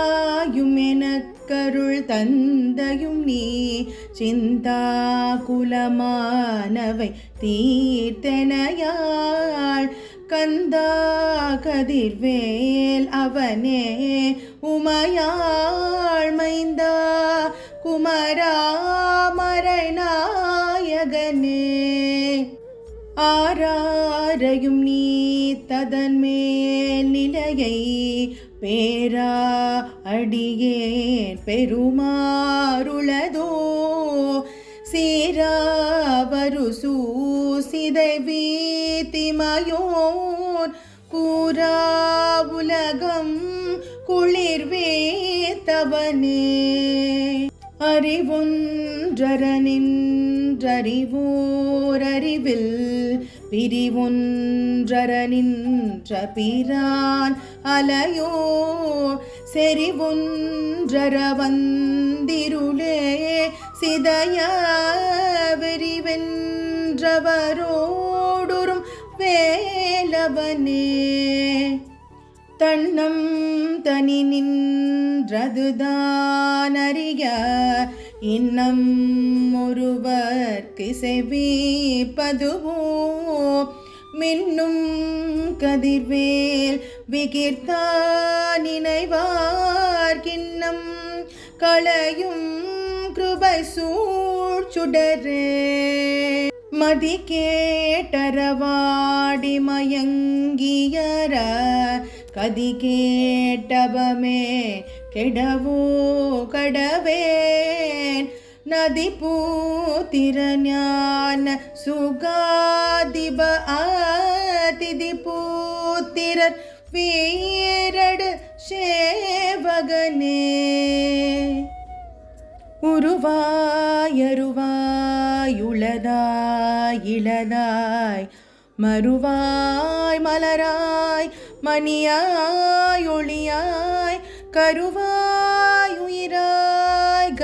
என் தாயும் எனக்கருள் தந்தையும் நீ. சிந்தா குலமானவை தீர்த்தனையாள். கந்தா கதிர்வேல் அவனே உமையாள். மைந்தா குமராமரநாயகனே ஆராரையும் நீ ததன்மேல் நிலையை பேரா அடியேன் பெருமாறுளதோ? சீராவரு சூசிதை வீத்திமயோன் கூரா உலகம் குளிர்வேத்தவனே அறிவொன்றறிவோரறிவில் பிரிவொன்றர நின்ற பிரான் அலையோ செறிவொன்றர வந்திருளே சிதைய வெறிவென்றவரோடுறும் வேலவனே. தன்னம் தனி நின்றதுதான் அறிய இன்னம் ஒருவர்க்கு செவிப்பதுவோ மின்னும் கதிர்வேல் விகிர்த்தா நினைவார்கிண்ணம் களையும் கிருபை சூழ்ச்சுடரே மதி கேட்டரவாடி மயங்கியர கதி கேட்டவமே கெடவோ கடவே? നദി പൂത്തിരഞ്ഞാൻ സുഖാതിപ ആതിഥി പൂത്തിരൻ വീരട് ശേവകനേ ഉരുവായരുവായുളതായി ഇളതായി മറുവായ് മലരായ് മണിയായൊളിയായ് കരുവായ്